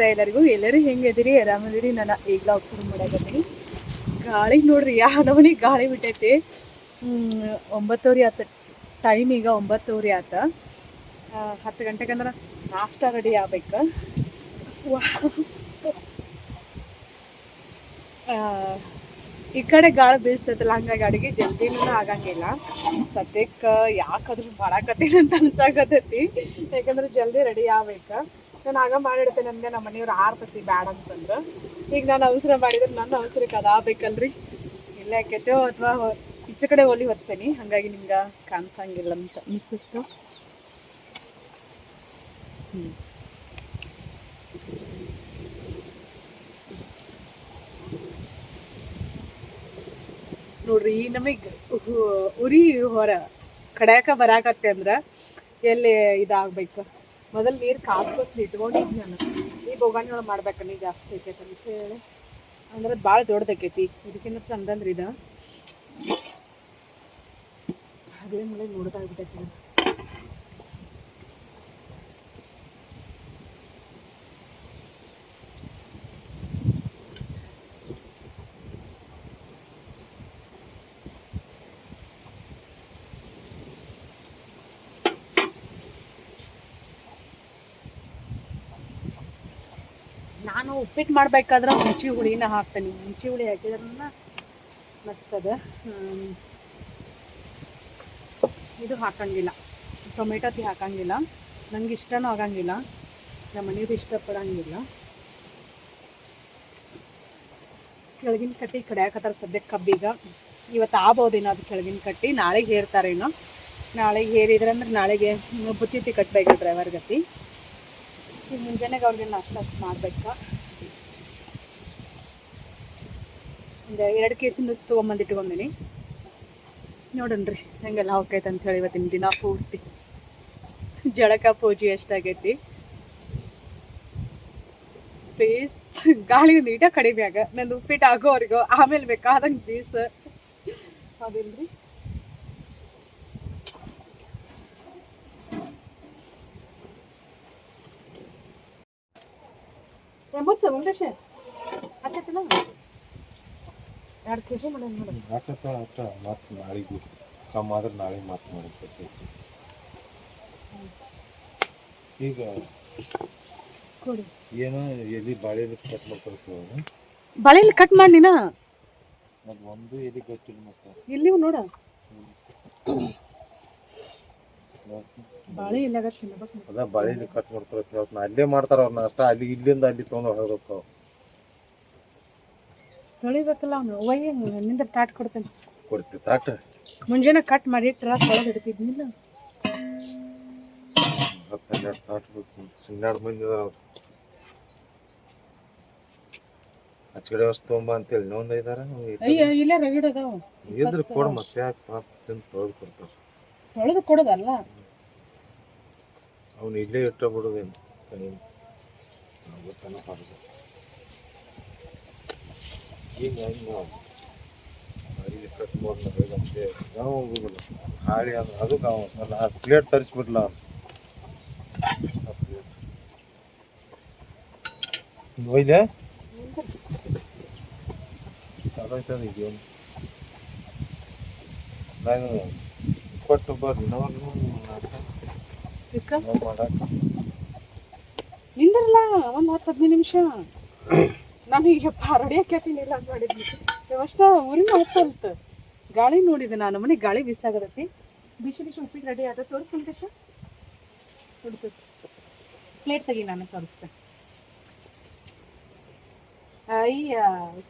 ನಮಸ್ಕಾರ ಎಲ್ಲರಿಗೂ. ಎಲ್ಲರೂ ಹೆಂಗದಿರಿ ಆರಾಮದಿರಿ ನಾನು ಈಗ ಶುರು ಮಾಡಿ ಗಾಳಿ ನೋಡ್ರಿ ಯಾ ನಮನಿ ಗಾಳಿ ಬಿಟ್ಟೈತಿ. ಒಂಬತ್ತುವರೆ ಆತ ಟೈಮ್ ಈಗ ಒಂಬತ್ತುವರೆ ಆತ ಹತ್ತು ಗಂಟೆಗೆ ಅಂದ್ರೆ ನಾಷ್ಟ ರೆಡಿ ಆಗ್ಬೇಕು. ಈ ಕಡೆ ಗಾಳಿ ಬೀಸ್ತೈತಲ್ಲ ಹಂಗಾಗಿ ಅಡಿಗೆ ಜಲ್ದಿನೂ ಆಗಂಗಿಲ್ಲ. ಸದ್ಯಕ್ಕೆ ಯಾಕಾದ್ರೂ ಮಾಡಾಕತ್ತೀನಿ ಅಂತ ಅನ್ಸಾಕತ್ತೈತಿ. ಯಾಕಂದ್ರೆ ಜಲ್ದಿ ರೆಡಿ ಆಗ್ಬೇಕು. ನಾನು ಆಗ ಮಾಡಿಡ್ತೇನೆ ನನಗೆ, ನಮ್ಮ ಮನೆಯವ್ರು ಆರ್ತತಿ ಬ್ಯಾಡ ಅಂತಂದ್ರೆ ಈಗ ನಾನು ಅವಸರ ಮಾಡಿದ್ರೆ ನನ್ನ ಅವಸರಕ್ಕೆ ಅದಾ ಬೇಕಲ್ರಿ ಇಲ್ಲ ಯಾಕೈತೋ ಅಥವಾ ಈಚೆ ಕಡೆ ಒಲಿ ಹೊತ್ಸೇನಿ, ಹಾಗಾಗಿ ನಿಮ್ಗೆ ಕಾಣಿಸಂಗಿಲ್ಲ ಅಂತ ಅನಿಸುತ್ತೆ. ಹ್ಞೂ ನೋಡ್ರಿ ನಮಗೆ ಉರಿ ಹೊರ ಕಡ್ಯಾಕ ಬರಾಕತ್ತೆ ಅಂದ್ರ ಎಲ್ಲಿ ಇದಾಗ್ಬೇಕು? ಮೊದಲು ನೀರು ಕಾಸ್ಕೊತ್ ಇಟ್ಕೊಂಡಿದ್ದು ನಾನು ಈ ಬೋಗಾಣಿ ಒಳಗೆ ಮಾಡ್ಬೇಕು ನೀ ಜಾಸ್ತಿ ಐತೈತೆ ಅಂತ ಹೇಳಿ ಅಂದ್ರೆ ಭಾಳ ದೊಡ್ಡದಕ್ಕೈತಿ ಇದಕ್ಕಿಂತ ಚಂದಂದ್ರೆ ಇದು ಅದೇ ಮೇಲೆ ನೋಡ್ದಾಗ್ಬಿಟ್ಟೈತಿ ಇದು. ನಾನು ಉಪ್ಪಿಟ್ಟು ಮಾಡಬೇಕಾದ್ರೆ ಮುಂಚಿ ಹುಳಿನ ಹಾಕ್ತೀನಿ. ಮುಂಚಿ ಹುಳಿ ಹಾಕಿದ್ರನ್ನ ಮಸ್ತದ ಇದು ಹಾಕಂಗಿಲ್ಲ. ಟೊಮೆಟೊತಿ ಹಾಕಂಗಿಲ್ಲ. ನಂಗೆ ಇಷ್ಟನೂ ಆಗಂಗಿಲ್ಲ. ನಮ್ಮ ಮನೆಯವ್ರು ಇಷ್ಟಪಡಂಗಿಲ್ಲ. ಕೆಳಗಿನ ಕಟ್ಟಿ ಕಡಿಯಾಕತ್ತಾರ ಸದ್ಯಕ್ಕೆ ಕಬ್ಬೀಗ ಇವತ್ತು ಆಗ್ಬೋದೇನೋ ಅದು ಕೆಳಗಿನ ಕಟ್ಟಿ. ನಾಳೆಗೆ ಹೇರ್ತಾರೇನೋ ನಾಳೆಗೆ ಹೇರಿದ್ರೆ ಅಂದ್ರೆ ನಾಳೆಗೆ ಬುತ್ತಿತಿ ಕಟ್ಟಬೇಕು ಡ್ರೈವರ್ ಗತಿ. ಈಗ ಮುಂಜಾನೆಗೆ ಅವ್ರಿಗೆಲ್ಲ ಅಷ್ಟು ಮಾಡಬೇಕಾ? ಒಂದು ಎರಡು ಕೆ ಜಿ ನುಚ್ಚು ತೊಗೊಂಬಂದು ಇಟ್ಕೊಂಡೀನಿ. ನೋಡಣ್ರಿ ಹೆಂಗೆಲ್ಲ ಹೋಗೈತೆ ಹೇಳಿ ಇವತ್ತಿನ ದಿನ ಪೂರ್ತಿ. ಜಳಕ ಪೂಜೆ ಎಷ್ಟಾಗೈತಿ? ಬೇಸ್, ಗಾಳಿ ನೀಟಾಗಿ ಕಡಿಮೆ ಆಗ ನಂದು ಉಪ್ಪಿಟ್ಟು ಆಗೋವರೆಗೂ ಆಮೇಲೆ ಬೇಕಾದಂಗೆ ಬೀಸ್. ಅದಿಲ್ರಿ ಮುಚ್ಚ ಮುಂದೇಶ ಹಾಕತ್ತಿಲ್ಲ ಎರಡು ಕೆಜಿ ಮಾಡೋಣ ನೋಡು ಹಾಕತ್ತ ಅಷ್ಟ ಮತ್ತೆ ನಾಳೆಗೆ ಕಮ್ಮಿ ಆದ್ರೆ ನಾಳೆ ಮಾತು ಹೆಚ್ಚು ಈಗ ಕೊಡಿ ಏನೋ ಎಲ್ಲಿ ಬಾಳೆ ಕಟ್ ಮಾಡ್ಕೊಳ್ತೀವಿ ಬಾಳೆಲಿ ಕಟ್ ಮಾಡಿನ ಅದು ಒಂದು ಎಲ್ಲಿ ಗೊತ್ತಿಲ್ಲ ಮತ್ತೆ ಇಲ್ಲಿವು ನೋಡ. ಬಾಳೆ ಅದ ಬಾಳೆಲಿ ಕಟ್ ಮಾಡ್ತಾರೆ ಅಲ್ಲೇ ಮಾಡ್ತಾರ ಅವ್ರನ್ನ ಅಷ್ಟ. ಅಲ್ಲಿ ಇಲ್ಲಿಂದ ಅಲ್ಲಿ ತೊಗೊಂಡು ಹೋಗ್ಬೇಕು ತೊಳಿಬೇಕಲ್ಲ ಅವನು. ಒಯ್ಯ ನಿಂದ ತಾಟ್ ಕೊಡ್ತೇನೆ. ಕೊಡ್ತೀವಿ ತಾಟ. ಮುಂಜಾನೆ ಕಟ್ ಮಾಡಿ ತೊಳೆದು ಇಡ್ತಿದ್ನಿಲ್ಲ. ಹನ್ನೆರಡು ತಾಟ ಬೇಕು. ಹನ್ನೆರಡು ಮಂದಿ ಅದಾರ ಅವ್ರು. ಹಚ್ಕಡೆ ವಸ್ತು ತೊಗೊಂಬ ಅಂತೇಳಿ. ಇನ್ನೊಂದು ಐದಾರ? ಅಯ್ಯ ಇಲ್ಲೇ ರಗಡ್ ಅದಾವ. ಇದ್ರ ಕೊಡ ಮತ್ತೆ ಯಾಕೆ ಪಾಪ ತಿಂದು ತೊಳೆದು ಕೊಡ್ತಾರೆ. ತೊಳೆದು ಕೊಡೋದಲ್ಲ. ಅವ್ನು ಇಲ್ಲೇ ಇಟ್ಟ ಬಿಡೋದೇನು ಗೊತ್ತಾನ ಹೊರಗೆ. ಈಗ ನಾವು ಇಲ್ಲಿ ಕಟ್ ಮಾಡ್ದಂತೆ ನಾವು ಹೋಗುದಿಲ್ಲ. ಹಾಳಿ ಅದು ಅದು ಅವನು ಅಲ್ಲ ಆ ಪ್ಲೇಟ್ ತರಿಸ್ಬಿಡ್ಲ ಒಯ್ದೆ ಐತದ ಇದೇನು ನಾನು ಕೊಟ್ಟು ಬರ್ರಿ ನಾವು ನಿಂದ್ರಲ್ಲ ಒಂದು ಹತ್ತು ಹದಿನೈದು ನಿಮಿಷ. ನಾನು ರೆಡಿ ಹಾಕ್ಯಾತೀನಿ ಇಲ್ಲ ಅಂತ ಮಾಡಿದ್ವಿ ಅಷ್ಟ ಊರಿನ ಹೋಗ್ತಲ್ತ ಗಾಳಿ ನೋಡಿದೆ ನಾನು ಮನೆ ಗಾಳಿ ಬಿಸಾಗದೈತಿ. ಬಿಸಿ ಬಿಸಿ ಉಪ್ಪಿಟ್ಟು ರೆಡಿ ಆದ ತೋರಿಸ್ ಸಂತೋಷ. ಸುಡ್ತೈತಿ ಪ್ಲೇಟ್ ತೆಗಿ ನಾನು ತೋರಿಸ್ತೆ. ಅಯ್ಯ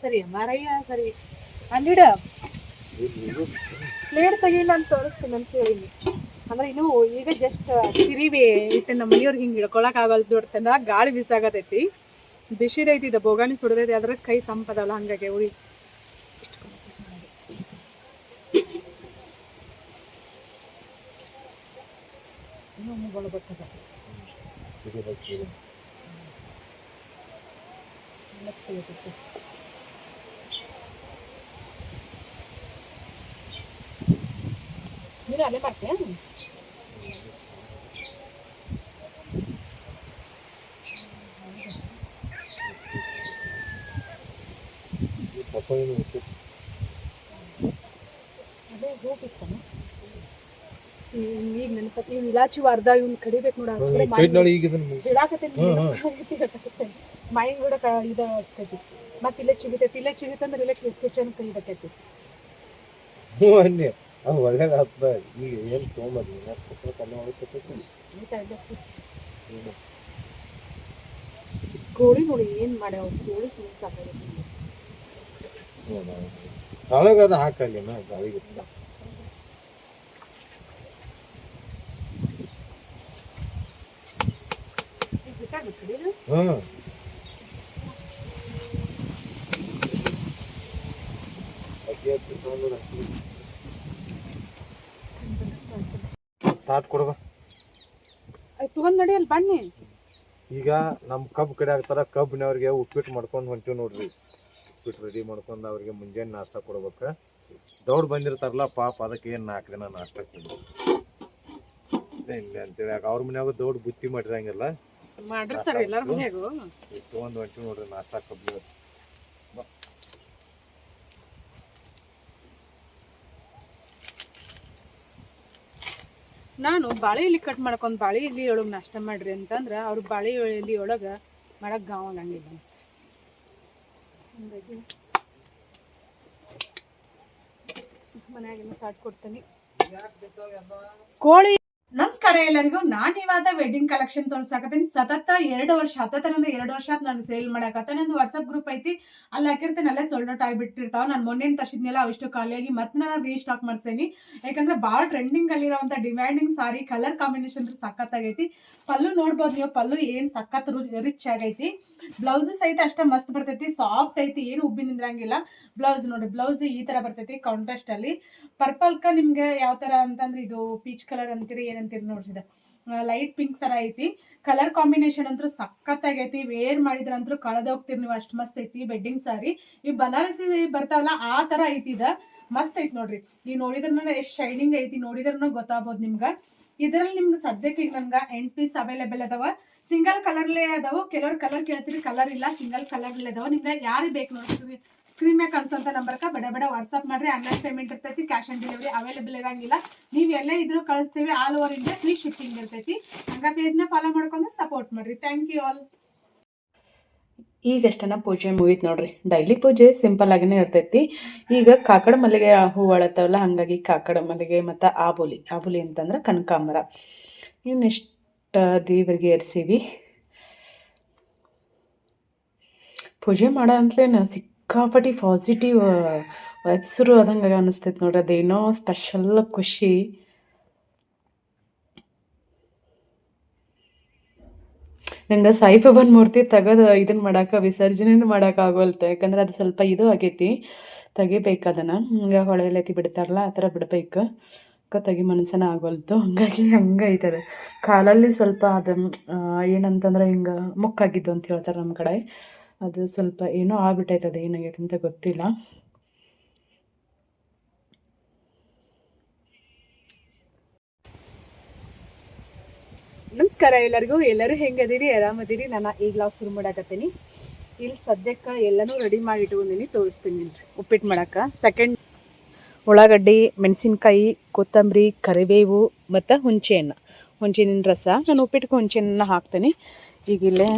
ಸರಿ ಮಾರಯ್ಯ ಸರಿ. ಅಂದಿಡ. ಪ್ಲೇಟ್ ತೆಗಿ ನಾನು ತೋರಿಸ್ತೀನಿ ಅಂತ ಹೇಳಿನಿ ಅಂದ್ರೆ ಇನ್ನು ಈಗ ಜಸ್ಟ್ ತಿರಿವಿ, ಇಟ್ಟು ನಮ್ಮ ಮನೆಯವ್ರಿಗೆ ಹಿಂಗೆ ಹಿಡ್ಕೊಳಕ್ ಆಗಲ್ ದೊಡ್ಡ ಗಾಳಿ ಬಿಸಾಗತೈತಿ ಬಿಸಿದೈತಿ ಇದು ಬೋಗಾಣಿ ಸುಡದೈತಿ ಅದ್ರ ಕೈ ತಂಪದಲ್ಲ ಹಂಗಾಗಿ ಉಳಿ ನೀನು ಅಲ್ಲೇ ಉಪ್ಪಿಟ್ಟು ಅದೇ ಹೋಗಿತ್ತಾನ ಈಗ ನೆನಪತ್ತಿ ಇವ್ನು ಇಲಾಚಿ ಅರ್ಧ ಇವ್ನು ಕಡಿಬೇಕು ನೋಡ ಈಗ ಮೈಂಡ್ ಕೂಡ ಕ ಇದು ಆಗ್ತೈತಿ ಮತ್ತೆ ಇಲ್ಲೇ ಚಿಗಿತೈತಿ ಇಲ್ಲೇ ಚಿಗಿತಂದ್ರೆ ಇಲ್ಲೇ ಕಿಚನ್ ಕೈ ಬರ್ತೈತಿ ಹ್ಞೂ ಅನ್ನಿ ಅದು ಒಳ್ಳೇದು ಆಗ್ತದ ಈಗ ಏನು ತೊಗೊಂಬರ್ರಿ ಕೊಟ್ಟರೆ ಕಣ್ಣು ಒಳಗೆ ಕೋಳಿ ನೋಡಿ ಏನ್ ಮಾಡ್ಯಾವ ಕೋಳಿ ತಿನ್ ಸಾಕಾಗೈತಿ ಒಳಗೆ ಅದು ಹಾಕಲ್ಲಿ ನಾ ಗಾಳಿಗೆ ಈಗ ಬಿಟ್ಟಾಗುತ್ತೆ ಇದು ಹ್ಞೂ ತಾಟ್ ಕೊಡ್ಬಾ ಅದು ತಗೊಂಡ್ ನಡಿ ಅಲ್ಲಿ ಬನ್ನಿ ಈಗ ನಮ್ಮ ಕಬ್ಬು ಕಡೆ ಆಗ್ತಾರ ಕಬ್ಬಿನವ್ರಿಗೆ ಉಪ್ಪಿಟ್ಟು ಮಾಡ್ಕೊಂಡು ಹೊಂಟಿವಿ ನೋಡ್ರಿ ಉಪ್ಪಿಟ್ಟು ರೆಡಿ ಮಾಡ್ಕೊಂಡು ಅವ್ರಿಗೆ ಮುಂಜಾನೆ ನಾಷ್ಟ ಕೊಡ್ಬೇಕು. ದೌಡ್ ಬಂದಿರ್ತಾರಲ್ಲ ಪಾಪ ಅದಕ್ಕೆ ಏನು ನಾಲ್ಕು ದಿನ ನಾಷ್ಟ ಕೊಡ್ಬೇಕು. ಇಲ್ಲ ಅಂತೇಳಿ ಅವ್ರ ಮನ್ಯಾಗ ದೌಡ್ ಬುತ್ತಿ ಮಾಡಿರಂಗಿಲ್ಲ. ಮಾಡಿರ್ತಾರ ಎಲ್ಲಾರ ಮನ್ಯಾಗು. ತೊಗೊಂಡು ಹೊಂಟಿ ನೋಡ್ರಿ ನಾಷ್ಟ ಕಬ್ಬು ನಾನು ಬಾಳೆ ಎಲೆ ಕಟ್ ಮಾಡ್ಕೊಂಡ್ ಬಾಳೆ ಎಲೆ ಒಳಗೆ ನಾಷ್ಟ ಮಾಡ್ರಿ ಅಂತಂದ್ರ ಅವ್ರು ಬಾಳೆ ಎಲೆ ಒಳಗ ಮಾಡಕ್ ಗಾವಲ್ಲ ಹಂಗಾಗಿ ಮನ್ಯಾಗಿನ ಕಾಟ್ ಕೊಡ್ತೀನಿ ಕೋಳಿ ನಮಸ್ಕಾರ ಎಲ್ಲರಿಗೂ. ನಾನ್ ಇವಾದ ವೆಡ್ಡಿಂಗ್ ಕಲೆಕ್ಷನ್ ತೋರ್ಸಾಕತ್ತೀನಿ. ಸತತ ಎರಡು ವರ್ಷ ಹತ್ತತನಂದ ಎರಡು ವರ್ಷ ನಾನು ಸೇಲ್ ಮಾಡಾಕತ್ತ ನಂದು ವಾಟ್ಸಪ್ ಗ್ರೂಪ್ ಐತಿ. ಅಲ್ಲಿ ಹಾಕಿರ್ತೇನೆ, ಅಲ್ಲೇ ಸೋಲ್ಡ್ ಔಟ್ ಆಗಿಬಿಟ್ಟಿರ್ತಾವ. ನಾನು ಮೊನ್ನೆ ತರ್ಸಿದ್ನೆಲ್ಲ, ಅವಿಷ್ಟು ಖಾಲಿಯಾಗಿ ಮತ್ತೆ ನಾನು ರೀಸ್ಟಾಕ್ ಮಾಡ್ಸೇನಿ. ಯಾಕಂದ್ರೆ ಭಾಳ ಟ್ರೆಂಡಿಂಗ್ ಅಲ್ಲಿರೋಂಥ ಡಿಮ್ಯಾಂಡಿಂಗ್ ಸಾರಿ ಕಲರ್ ಕಾಂಬಿನೇಷನ್ ಸಖತ್ತಾಗೈತಿ. ಪಲ್ಲು ನೋಡ್ಬೋದು ನೀವು, ಪಲ್ಲು ಏನು ಸಖತ್ ರಿಚ್ ಆಗೈತಿ. ಬ್ಲೌಸ್ ಸಹಿತ ಅಷ್ಟೇ ಮಸ್ತ್ ಬರ್ತೈತಿ ಸಾಫ್ಟ್ ಐತಿ, ಏನು ಉಬ್ಬಿ ನಿಂದ್ರಂಗಿಲ್ಲ. ಬ್ಲೌಸ್ ನೋಡಿ, ಬ್ಲೌಸ್ ಈ ತರ ಬರ್ತೈತಿ ಕಾಂಟ್ರಾಸ್ಟ್ ಅಲ್ಲಿ. ಪರ್ಪಲ್ಕ ನಿಮ್ಗೆ ಯಾವ ತರ ಅಂತಂದ್ರೆ ಇದು ಪೀಚ್ ಕಲರ್ ಅಂತೀರಿ ಏನಂತೀರಿ ನೋಡ್ಸಿದ. ಲೈಟ್ ಪಿಂಕ್ ತರ ಐತಿ. ಕಲರ್ ಕಾಂಬಿನೇಷನ್ ಅಂತೂ ಸಖತ್ತಾಗೈತಿ ವೇರ್ ಮಾಡಿದ್ರಂತೂ ಕಳೆದೋಗ್ತೀರಿ ನೀವು. ಅಷ್ಟು ಮಸ್ತ್ ಐತಿ ಬೆಡ್ಡಿಂಗ್ ಸಾರಿ ಈ ಬನಾರಸಿ ಬರ್ತಾವಲ್ಲ, ಆ ತರ ಐತಿ ಇದ. ಮಸ್ತ್ ಐತಿ ನೋಡ್ರಿ. ನೀವು ನೋಡಿದ್ರ ಎಷ್ಟು ಶೈನಿಂಗ್ ಐತಿ ನೋಡಿದ್ರೂ ಗೊತ್ತಾಗ್ಬೋದು ನಿಮ್ಗೆ. ಇದ್ರಲ್ಲಿ ನಿಮ್ಗೆ ಸದ್ಯಕ್ಕೆ ಈಗ ನನ್ಗೆ ಎಂಟ್ ಪೀಸ್ ಅವೈಲೇಬಲ್ ಅದಾವ. ಸಿಂಗಲ್ ಕಲರ್ಲೇ ಅದಾವ. ಕೆಲವ್ರು ಕಲರ್ ಕೇಳ್ತೀರಿ, ಕಲರ್ ಇಲ್ಲ, ಸಿಂಗಲ್ ಕಲರ್ಲೇ ಅದಾವ. ನಿಮ್ಗೆ ಯಾರಿಗೆ ಬೇಕು ನೋಡ್ತೀವಿ ಸ್ಕ್ರೀನ್ ಮ್ಯಾಗ ಕಾಣಿಸೋಂಥ ನಂಬರ್ಕ ಬಡ ಬಡ ವಾಟ್ಸಪ್ ಮಾಡ್ರಿ. ಆನ್ಲೈನ್ ಪೇಮೆಂಟ್ ಇರ್ತೈತಿ ಕ್ಯಾಶ್ ಆನ್ ಡೆಲಿವರಿ ಅವೈಲೇಬಲ್ ಇರಂಗಿಲ್ಲ. ನೀವು ಎಲ್ಲೇ ಇದ್ರೂ ಕಳಿಸ್ತೀವಿ all over India free shipping ಇರ್ತೈತಿ. ಹಂಗ ಪೇಜ್ನ ಫಾಲೋ ಮಾಡ್ಕೊಂಡು ಸಪೋರ್ಟ್ ಮಾಡ್ರಿ. ಥ್ಯಾಂಕ್ ಯು ಆಲ್ ಈಗಷ್ಟನ ಪೂಜೆ ಮುಗೀತು ನೋಡ್ರಿ. ಡೈಲಿ ಪೂಜೆ ಸಿಂಪಲ್ ಆಗಿನೇ ಇರ್ತೈತಿ. ಈಗ ಕಾಕಡ ಮಲ್ಲಿಗೆ ಹೂ ಅಳತ್ತವಲ್ಲ ಹಾಗಾಗಿ ಕಾಕಡ ಮಲ್ಲಿಗೆ ಮತ್ತು ಆಬುಲಿ ಆಬುಲಿ ಅಂತಂದ್ರೆ ಕನಕಾಂಬರ. ಇವನ್ನೆಷ್ಟು ದೇವರಿಗೆ ಏರ್ಸೀವಿ ಪೂಜೆ ಮಾಡೋ ಅಂತಲೇ ಸಿಕ್ಕಾಪಟ್ಟಿ ಪಾಸಿಟಿವ್ ವೆಬ್ಸರು ಅದಂಗೆ ಅನಿಸ್ತೈತೆ ನೋಡ್ರಿ. ಅದೇನೋ ಸ್ಪೆಷಲ್ ಖುಷಿ. ನಂಗೆ ಸಾಯಿಬಾಬನ್ ಮೂರ್ತಿ ತೆಗೆದು ಇದನ್ನ ಮಾಡೋಕೆ ವಿಸರ್ಜನೆ ಮಾಡಕ್ಕೆ ಆಗೋಲ್ತೆ. ಯಾಕಂದ್ರೆ ಅದು ಸ್ವಲ್ಪ ಇದು ಆಗೈತಿ. ತೆಗಿಬೇಕು ಅದನ್ನು. ಹಿಂಗೆ ಹೊಳೆಯಲ್ಲೈತಿ ಬಿಡ್ತಾರಲ್ಲ, ಆ ಥರ ಬಿಡ್ಬೇಕು. ಅಕ್ಕ ತೆಗಿ ಮನಸ್ಸನ ಆಗೋಲ್ತು ಹಂಗಾಗಿ ಹಂಗೆ ಐತದೆ. ಕಾಲಲ್ಲಿ ಸ್ವಲ್ಪ ಅದು ಏನಂತಂದ್ರೆ ಹಿಂಗೆ ಮುಕ್ಕಾಗಿದ್ದು ಅಂತ ಹೇಳ್ತಾರೆ ನಮ್ಮ ಕಡೆ. ಅದು ಸ್ವಲ್ಪ ಏನೋ ಆಗ್ಬಿಟ್ಟೈತದೆ, ಏನಾಗೈತೆ ಅಂತ ಗೊತ್ತಿಲ್ಲ. ನಮಸ್ಕಾರ ಎಲ್ಲರಿಗೂ. ಎಲ್ಲರೂ ಹೆಂಗದಿರಿ? ಆರಾಮದಿರಿ? ನಾನು ಈಗ ಲಾವ್ ಶುರು ಮಾಡಾಕತ್ತೀನಿ. ಇಲ್ಲಿ ಸದ್ಯಕ್ಕೆ ಎಲ್ಲನೂ ರೆಡಿ ಮಾಡಿ ಇಟ್ಕೊಂಡಿನಿ. ತೋರಿಸ್ತೀನಿ ಉಪ್ಪಿಟ್ಟು ಮಾಡಕ್ಕೆ. ಸೆಕೆಂಡ್ ಉಳ್ಳಾಗಡ್ಡಿ, ಮೆಣಸಿನ್ಕಾಯಿ, ಕೊತ್ತಂಬರಿ, ಕರಿಬೇವು ಮತ್ತು ಹುಂಚೆಹಣ್ಣು ಹುಂಚಿನ ರಸ, ನಾನು ಉಪ್ಪಿಟ್ಟಿಗೆ ಹುಂಚೆಹಣ್ಣು ಹಾಕ್ತೀನಿ. ಈಗ ಇಲ್ಲೇ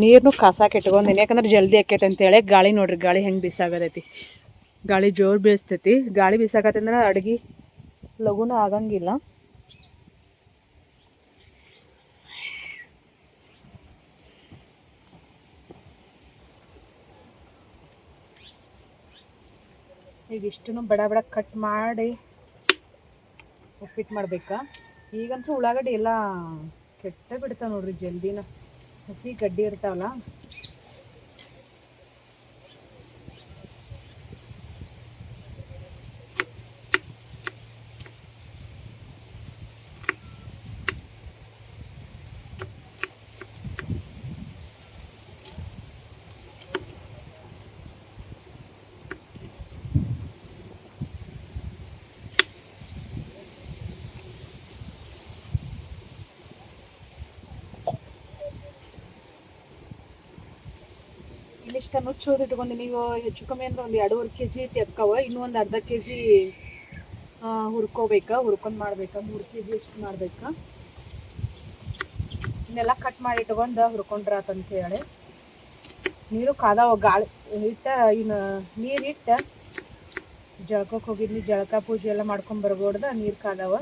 ನೀರನ್ನು ಕಾಸಾಕೆ ಇಟ್ಕೊಂಡೀನಿ. ಯಾಕಂದ್ರೆ ಜಲ್ದಿ ಆಕೈತೆ ಅಂತೇಳಿ ಗಾಳಿ ನೋಡ್ರಿ, ಗಾಳಿ ಹೆಂಗೆ ಬಿಸಾಗತೈತಿ. ಗಾಳಿ ಜೋರು ಬೀಳಿಸ್ತೈತಿ ಗಾಳಿ ಬಿಸಾಕತ್ತಂದ್ರೆ ಅಡುಗೆ ಲಘುನ ಆಗಂಗಿಲ್ಲ. ಇಷ್ಟನ್ನು ಬಡ ಬಡ ಕಟ್ ಮಾಡಿ ಉಪ್ಪಿಟ್ಟು ಮಾಡ್ಬೇಕಾ? ಈಗಂತೂ ಉಳ್ಳಾಗಡ್ಡಿ ಎಲ್ಲ ಕೆಟ್ಟ ಬಿಡ್ತಾವೆ ನೋಡ್ರಿ ಜಲ್ದಿನ. ಹಸಿ ಗಡ್ಡಿ ಇರ್ತಾವಲ್ಲ ಇಷ್ಟ ನುಚ್ಚು ಇಟ್ಕೊಂಡಿನಿ ಈಗ ಹೆಚ್ಚು ಕಮ್ಮಿ ಅಂದ್ರೆ ಒಂದು ಎರಡೂವರೆ ಕೆ ಜಿ ತೆಕ್ಕವ ಇನ್ನೂ ಒಂದು ಅರ್ಧ ಕೆ ಜಿ ಹುರ್ಕೋಬೇಕಾ? ಹುರ್ಕೊಂಡು ಮಾಡ್ಬೇಕಾ? ಮೂರು ಕೆ ಜಿ ಅಷ್ಟು ಮಾಡ್ಬೇಕಾ? ಇನ್ನೆಲ್ಲ ಕಟ್ ಮಾಡಿ ಇಟ್ಕೊಂಡು ಹುರ್ಕೊಂಡ್ರಾತಂತ ಹೇಳಿ. ನೀರು ಕಾದಾವ ಗಾಳಿ ಇಟ್ಟ, ಇನ್ನು ನೀರಿಟ್ಟ ಜಳಕಕ್ಕೆ ಹೋಗಿದ್ನಿ, ಜಳಕ ಪೂಜೆ ಎಲ್ಲ ಮಾಡ್ಕೊಂಡು ಬರ್ಬೋಡ್ದ, ನೀರು ಕಾದಾವ.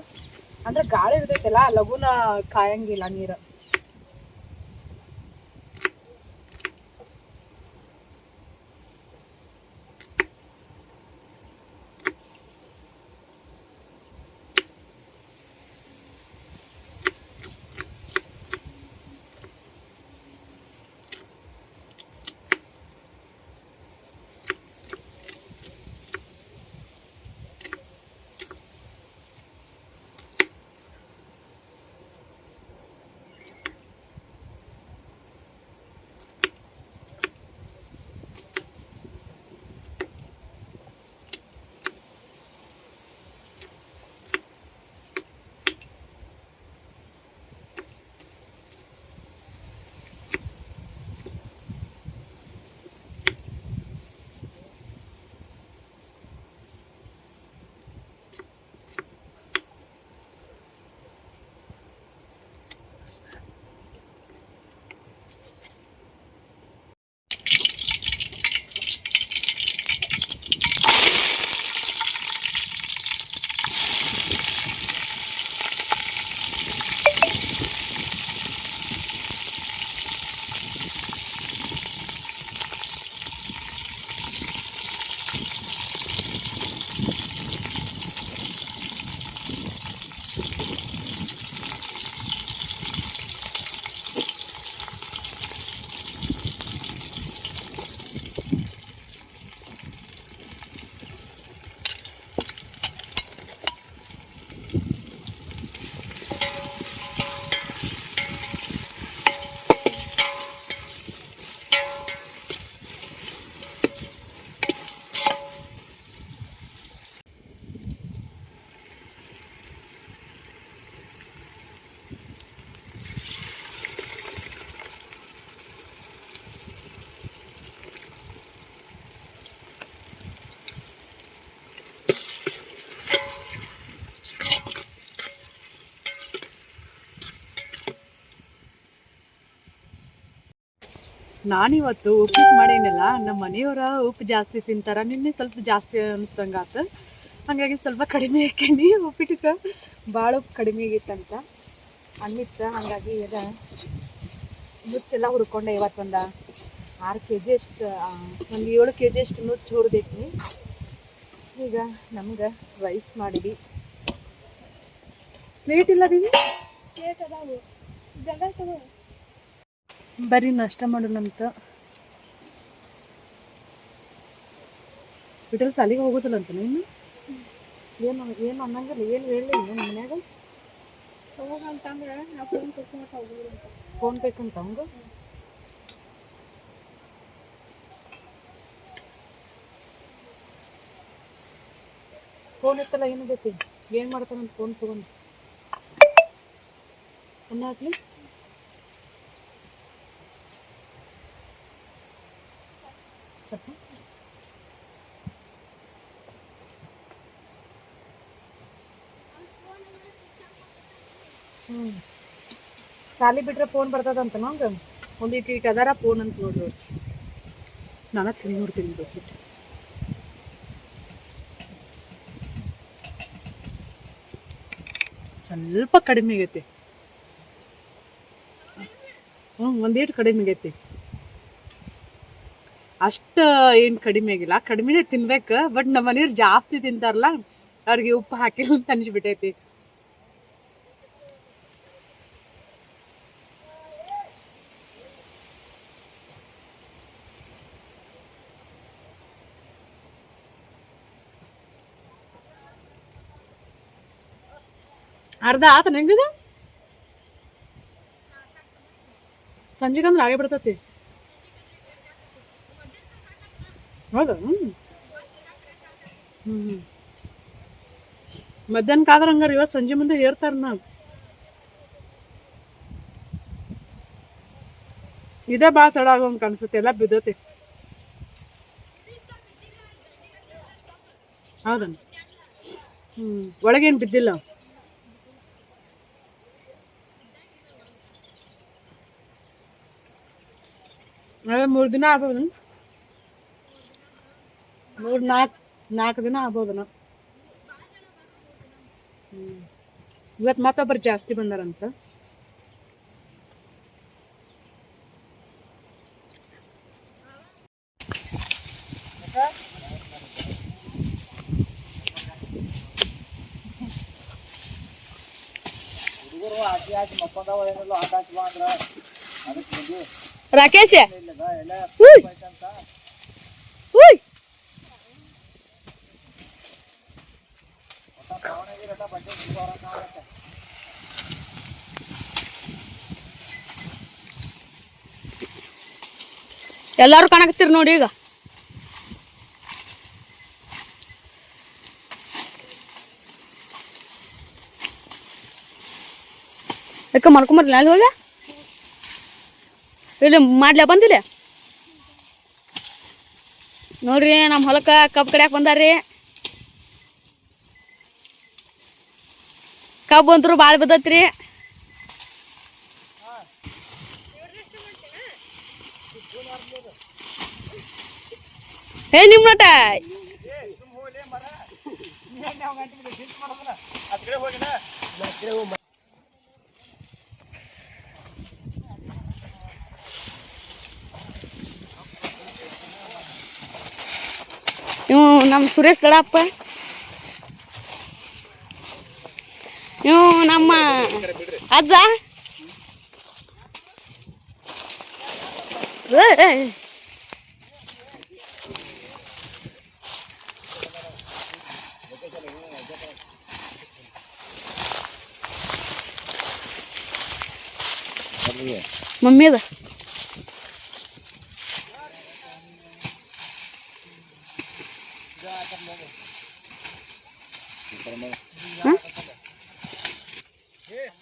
ಅಂದ್ರೆ ಗಾಳಿ ಇರ್ತೈತಲ್ಲ ಲಘುನ ಕಾಯಂಗಿಲ್ಲ ನೀರು. ನಾನಿವತ್ತು ಉಪ್ಪಿಟ್ಟು ಮಾಡೇನಲ್ಲ ನಮ್ಮ ಮನೆಯವರ ಉಪ್ಪು ಜಾಸ್ತಿ ತಿಂತಾರ, ನಿನ್ನೆ ಸ್ವಲ್ಪ ಜಾಸ್ತಿ ಅನ್ನಿಸ್ದಂಗೆ ಆತು. ಹಾಗಾಗಿ ಸ್ವಲ್ಪ ಕಡಿಮೆ ಹಾಕೀನಿ ಉಪ್ಪಿಟ್ಟಕ್ಕೆ ಭಾಳ ಉಪ್ಪು ಕಡಿಮೆ ಆಗಿತ್ತಂತ ಅನ್ನಿತ್ತು, ಹಾಗಾಗಿ ಈಗ ನುಚ್ಚೆಲ್ಲ ಹುರ್ಕೊಂಡೆ ಇವತ್ತೊಂದು ಆರು ಕೆ ಜಿ ಅಷ್ಟು ಒಂದು ಏಳು ಕೆ ಜಿ ಅಷ್ಟು ನುಚ್ಚು ಹುರಿದೈತಿ ಈಗ ನಮ್ಗೆ ರೈಸ್ ಮಾಡಿದ್ವಿ ಪ್ಲೇಟ್ ಇಲ್ಲ ದೀವಿ ಬರೀ ನಾಷ್ಟ ಮಾಡೋಣಂತ. ಬಿಟಲ್ ಸಾಲಿಗೆ ಹೋಗೋದಿಲ್ಲ ಅಂತ ನೀನು ಏನು ಏನು ಅನ್ನಂಗಿಲ್ಲ ಏನು ಹೇಳಿ ನಿಮ್ಮ ಮನ್ಯಾಗ? ಹೋಗಂತಂದ್ರೆ ನಾ ಫೋನ್ ಕರ್ಕೊಂಡು ಫೋನ್ ಬೇಕಂತ ಹಂಗ ಫೋನ್ ಇತ್ತಲ್ಲ ಏನು ಬೇಕು? ಏನು ಮಾಡ್ತಾನಂತ ಫೋನ್ ತಗೊಂಡು. ಅನ್ನ ಹಾಕ್ಲಿ ಸ್ವಲ್ಪ. ಹ್ಞೂ ಸಾಲಿ ಬಿಟ್ರೆ ಫೋನ್ ಬರ್ತದಂತ ನಂಗೆ ಒಂದು ಇಟ್ಟು ಅದಾರ ಫೋನ್ ಅಂತ ನೋಡ್ರಿ. ನಾನು ತಿಂದು ನೋಡ್ತೀನಿ ಬಿಟ್ಟು ಸ್ವಲ್ಪ ಕಡಿಮೆ ಆಗೈತಿ. ಹ್ಞೂ ಒಂದೇಟು ಕಡಿಮೆ ಆಗೈತಿ. ಅಷ್ಟ ಏನು ಕಡಿಮೆ ಆಗಿಲ್ಲ. ಕಡಿಮೆನೇ ತಿನ್ಬೇಕು ಬಟ್ ನಮ್ಮ ಮನೆಯವ್ರು ಜಾಸ್ತಿ ತಿಂತಾರಲ್ಲ, ಅವ್ರಿಗೆ ಉಪ್ಪು ಹಾಕಿಲ್ಲ ಅಂತ ಅನ್ಸ್ಬಿಟ್ಟೈತಿ ಅರ್ಧ ಆತ ಹೆಂಗದ? ಸಂಜೆಗಂದ್ರೆ ಆಗೇ ಬಿಡ್ತತಿ ಹೌದು ಹ್ಞೂ ಹ್ಞೂ ಹ್ಞೂ ಮಧ್ಯಾಹ್ನಕ್ಕಾದ್ರೆ ಹಂಗಾರೆ ಇವತ್ತು ಸಂಜೆ ಮುಂದೆ ಏರ್ತಾರೆ ನಾವು. ಇದೇ ಭಾಳ ತಡ ಆಗೋಂಗೆ ಕಾಣಿಸುತ್ತೆ, ಎಲ್ಲ ಬಿದ್ದತೆ. ಹೌದನ್ ಹ್ಞೂ ಒಳಗೇನು ಬಿದ್ದಿಲ್ಲ. ಅದೇ ಮೂರು ದಿನ ಆಗ್ಬೋದನ್ ಮೂರು ನಾಲ್ಕು ನಾಲ್ಕು ದಿನ ಆಗ್ಬೋದನ ಹ್ಞೂ ಇವತ್ತು ಮತ್ತೊಬ್ಬರು ಜಾಸ್ತಿ ಬಂದಾರಂತ ರಾಕೇಶ್ ಎಲ್ಲಾರು ಕಾಣಕತ್ತೀರಿ ನೋಡಿ ಈಗ. ಯಾಕ ಮಾಡ್ಕೊಂಬರ್ಲಿ ಅಲ್ಲಿ ಹೋಗ್ಯ ಇಲ್ಲಿ ಮಾಡ್ಲ ಬಂದಿಲ್ಲ? ನೋಡ್ರಿ, ನಮ್ಮ ಹೊಲಕ್ಕ ಕಬ್ಬು ಕಡ್ಯಾಕ ಬಂದಾರ್ರಿ. ಕಬ್ಬು ಅಂತರೂ ಭಾಳ ಬಿದ್ದತ್ರಿ. ಏ ನಿಮ್ಮ ನಟ ಇವು ನಮ್ಮ ಸುರೇಶ್ ದಡಪ್ಪ ಇವು ನಮ್ಮ ಅಜ್ಜ?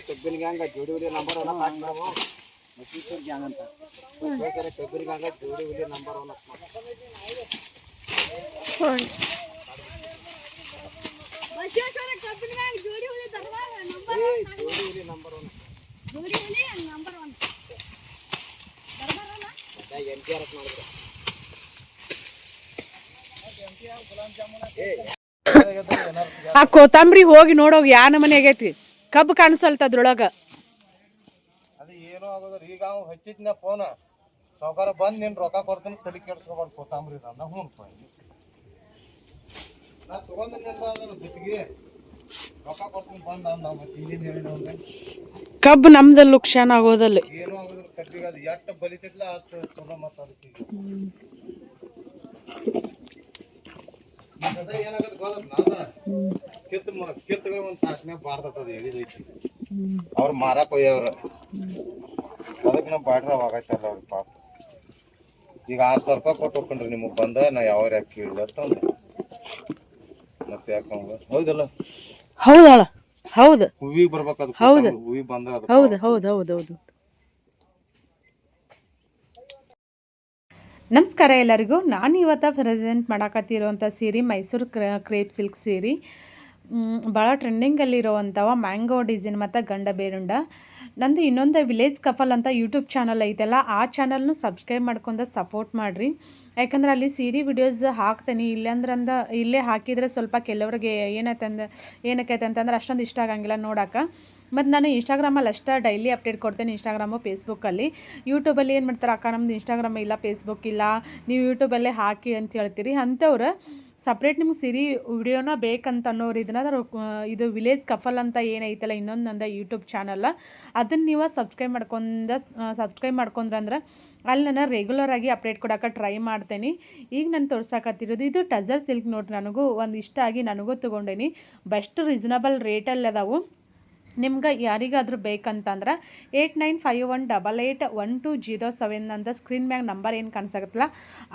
ಕಬ್ಬಿನ ಗ್ಯಾಂಗ ಜೋಡಿ ಹುಲಿ ನಂಬರ್ ಒನ್ ಹಾಕಿ ನಾವು ಗ್ಯಾಂಗ್ ಅಂತ ಕಬ್ಬಿನ ಗ್ಯಾಂಗ ಜೋಡಿ ಹುಲಿ ನಂಬರ್ ಒನ್ ಬಸವೇಶ್ವರ ಕಬ್ಬಿನ ಮ್ಯಾಗ ಜೋಡಿ ಹುಲಿ ದರ್ಬಾರ್ ನಂಬರ್ ಜೋಡಿ ಹುಲಿ ನಂಬರ್ ಒನ್ ಜೋಡಿ ಹುಲಿ ನಂಬರ್ ಒನ್ ದರ್ಬಾರ್ ಅಲ್ಲ ಎನ್ ಟಿ ಆರ್ ಎಫ್ ಆ ಕೊತ್ತಂಬರಿ ಹೋಗಿ ನೋಡೋಗಿ ಯಾ ನಮನೆ ಆಗೈತಿ ಕಬ್ಬು ಕಾಣಿಸಲ್ತ ಅದ್ರೊಳಗ ಅದು ಏನೋ ಆಗೋದ್ರ ಈಗ ಅವ್ ಹಚ್ಚಿದ್ನ ಫೋನ್ ಸಾವುಕಾರ ಬಂದ್ ನಿನ್ ರೊಕ್ಕ ಕೊಡ್ತೀನಿ ತಲೆ ಕೆಡ್ಸ್ಕೊಬಾರ್ದು ಕೊತ್ತಂಬರಿ. ಹ್ಞೂ ನಾ ಅದನ್ನ ರೊಕ್ಕ ಬಂದ ಅಂದ ಮತ್ತೆ ಇನ್ನೇನು ಹೇಳಿದ ಅವ್ನ್ಗೆ? ಕಬ್ಬು ನಮ್ದು ಲುಕ್ಷಾನ್ ಆಗೋದಲ್ಲಿ. ಏನೂ ಆಗೋದ್ರ ಕಬ್ಬಿಗೆ ಅದು ಎಷ್ಟು ಬಲಿತಿದ್ಲ ಅಷ್ಟು ಚಲೋ ಮತ್ತು ಅದಕ್ಕೆ. ಅದ ಏನಾಗತ್ತೆ ಗೊತ್ತ? ನಾದ ಕಿತ್ತು ಕಿತ್ತುಗಳು ಒಂದು ತಾಸ್ನ್ಯಾಗ ಅದು ಎಳಿದೈತಿ. ಅವ್ರು ಮಾರಕ್ ಒಯ್ಯವ್ರ ಅದಕ್ಕೆ ನಾವು ಬಾಡ್ರ ಆಗೈತಲ್ಲ ಅವ್ರಿಗೆ ಪಾಪ. ಈಗ ಆರು ಸಾವಿರ ರೂಪಾಯಿ ಕೊಟ್ಟು ಹೋಗ್ಕೊಂಡ್ರಿ ನಿಮಗೆ ಬಂದ ನಾ ಯಾವ ಯಾಕೆ ಕೇಳಿಲ್ಲ ಯಾಕೆ ಅವಂಗ ಹೌದಲ್ಲ? ಹೌದಳ ಹೌದು. ಹೂವಿಗೆ ಬರ್ಬೇಕದು ಹೌದು. ಹೂವಿಗೆ ಬಂದ ಹೌದು ಹೌದು ಹೌದು ಹೌದು. ನಮಸ್ಕಾರ ಎಲ್ಲರಿಗೂ. ನಾನು ಇವತ್ತು ಪ್ರೆಸೆಂಟ್ ಮಾಡಾಕತ್ತಿರೋವಂಥ ಸೀರೆ ಮೈಸೂರು ಕ್ರೇಪ್ ಸಿಲ್ಕ್ ಸೀರೆ. ಭಾಳ ಟ್ರೆಂಡಿಂಗಲ್ಲಿರೋವಂಥವ ಮ್ಯಾಂಗೋ ಡಿಸೈನ್ ಮತ್ತು ಗಂಡ ಬೇರುಂಡ. ನಂದು ಇನ್ನೊಂದು ವಿಲೇಜ್ ಕಫಲ್ ಅಂತ ಯೂಟ್ಯೂಬ್ ಚಾನಲ್ ಐತಲ್ಲ ಆ ಚಾನಲ್ನು ಸಬ್ಸ್ಕ್ರೈಬ್ ಮಾಡ್ಕೊಂಡು ಸಪೋರ್ಟ್ ಮಾಡಿರಿ. ಯಾಕಂದ್ರೆ ಅಲ್ಲಿ ಸೀರೆ ವಿಡಿಯೋಸ್ ಹಾಕ್ತೇನೆ ಇಲ್ಲಾಂದ್ರೆ ಅಂದ ಇಲ್ಲೇ ಹಾಕಿದರೆ ಸ್ವಲ್ಪ ಕೆಲವ್ರಿಗೆ ಏನೈತಂದ ಏನಕ್ಕೈತೆ ಅಂತಂದ್ರೆ ಅಷ್ಟೊಂದು ಇಷ್ಟ ಆಗಂಗಿಲ್ಲ ನೋಡೋಕೆ. ಮತ್ತು ನಾನು ಇನ್ಸ್ಟಾಗ್ರಾಮಲ್ಲಿ ಅಷ್ಟೇ ಡೈಲಿ ಅಪ್ಡೇಟ್ ಕೊಡ್ತೇನೆ ಇನ್ಸ್ಟಾಗ್ರಾಮು ಫೇಸ್ಬುಕ್ಕಲ್ಲಿ ಯೂಟ್ಯೂಬಲ್ಲಿ ಏನು ಮಾಡ್ತಾರೆ ಅಕ್ಕ ನಮ್ಮದು ಇನ್ಸ್ಟಾಗ್ರಾಮ್ ಇಲ್ಲ ಫೇಸ್ಬುಕ್ ಇಲ್ಲ. ನೀವು ಯೂಟ್ಯೂಬಲ್ಲೇ ಹಾಕಿ ಅಂತ ಹೇಳ್ತೀರಿ. ಅಂಥವ್ರು ಸಪ್ರೇಟ್ ನಿಮ್ಗೆ ಸಿರಿ ವಿಡಿಯೋನ ಬೇಕಂತ ಅನ್ನೋರು ಇದನ್ನ ಅದ್ರ ಇದು ವಿಲೇಜ್ ಕಫಲ್ ಅಂತ ಏನೈತಲ್ಲ, ಇನ್ನೊಂದು ನಂದು ಯೂಟ್ಯೂಬ್ ಚಾನಲ್ಲ ಅದನ್ನು ನೀವು ಸಬ್ಸ್ಕ್ರೈಬ್ ಮಾಡ್ಕೊಂಡ ಸಬ್ಸ್ಕ್ರೈಬ್ ಮಾಡ್ಕೊಂಡ್ರಂದ್ರೆ ಅಲ್ಲಿ ನಾನು ರೆಗ್ಯುಲರ್ ಆಗಿ ಅಪ್ಡೇಟ್ ಕೊಡೋಕೆ ಟ್ರೈ ಮಾಡ್ತೇನೆ. ಈಗ ನಾನು ತೋರ್ಸಕತ್ತಿರೋದು ಇದು ಟಜರ್ ಸಿಲ್ಕ್ ನೋಡ್ರಿ ನನಗೂ ಒಂದು ಇಷ್ಟ ಆಗಿ ನನಗೂ ತೊಗೊಂಡೇನಿ. ಬೆಸ್ಟ್ ರೀಸನಬಲ್ ರೇಟಲ್ಲಿ ಅದಾವು. ನಿಮ್ಗೆ ಯಾರಿಗಾದರೂ ಬೇಕಂತಂದ್ರೆ eight nine five one double eight one two zero seven ಅಂತ ಸ್ಕ್ರೀನ್ ಮ್ಯಾಗ ನಂಬರ್ ಏನು ಕಾಣಿಸಕತ್ತಲ್ಲ,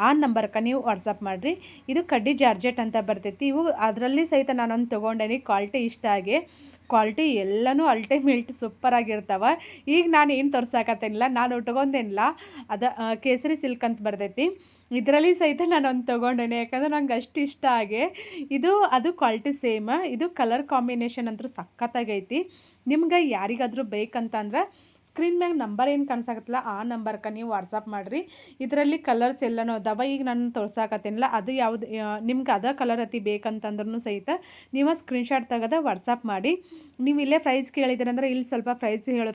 ಆ ನಂಬರ್ಗೆ ನೀವು ವಾಟ್ಸಪ್ ಮಾಡಿರಿ. ಇದು ಕಡ್ಡಿ ಜಾರ್ಜೆಟ್ ಅಂತ ಬರ್ತೈತಿ. ಇವು ಅದರಲ್ಲಿ ಸಹಿತ ನಾನೊಂದು ತೊಗೊಂಡೇನಿ. ಕ್ವಾಲಿಟಿ ಇಷ್ಟ ಆಗಿ, ಕ್ವಾಲಿಟಿ ಎಲ್ಲನೂ ಅಲ್ಟಿಮೇಟ್ ಸೂಪರ್ ಆಗಿರ್ತಾವೆ. ಈಗ ನಾನು ಏನು ತೋರ್ಸಕತ್ತೇನಿಲ್ಲ, ನಾನು ಉಟ್ಕೊಂಡೇನಿಲ್ಲ. ಅದು ಕೇಸರಿ ಸಿಲ್ಕ್ ಅಂತ ಬರ್ತೈತಿ. ಇದರಲ್ಲಿ ಸಹಿತ ನಾನು ಒಂದು ತೊಗೊಂಡೇನೆ. ಯಾಕಂದ್ರೆ ನಂಗೆ ಅಷ್ಟು ಇಷ್ಟ ಆಗಿ, ಇದು, ಅದು ಕ್ವಾಲಿಟಿ ಸೇಮ್. ಇದು ಕಲರ್ ಕಾಂಬಿನೇಷನ್ ಅಂತೂ ಸಖತ್ತಾಗೈತಿ. ನಿಮ್ಗೆ ಯಾರಿಗಾದ್ರೂ ಬೇಕಂತಂದ್ರೆ ಸ್ಕ್ರೀನ್ ಮ್ಯಾಗ ನಂಬರ್ ಏನು ಕಾಣಿಸಾಕತ್ತಲ್ಲ, ಆ ನಂಬರ್ಗೆ ನೀವು ವಾಟ್ಸಪ್ ಮಾಡಿರಿ. ಇದರಲ್ಲಿ ಕಲರ್ಸ್ ಎಲ್ಲನೂ ಅದಾವ. ಈಗ ನಾನು ತೋರ್ಸಾಕತ್ತೇನಲ್ಲ, ಅದು ಯಾವುದು ನಿಮ್ಗೆ ಅದ ಕಲರ್ ಅತಿ ಬೇಕಂತಂದ್ರೂ ಸಹಿತ ನೀವು ಸ್ಕ್ರೀನ್ಶಾಟ್ ತೆಗೆದ ವಾಟ್ಸಪ್ ಮಾಡಿ. ನೀವು ಇಲ್ಲೇ ಪ್ರೈಸ್ ಕೇಳಿದ್ದೀರಂದ್ರೆ, ಇಲ್ಲಿ ಸ್ವಲ್ಪ ಪ್ರೈಸ್ ಹೇಳೋ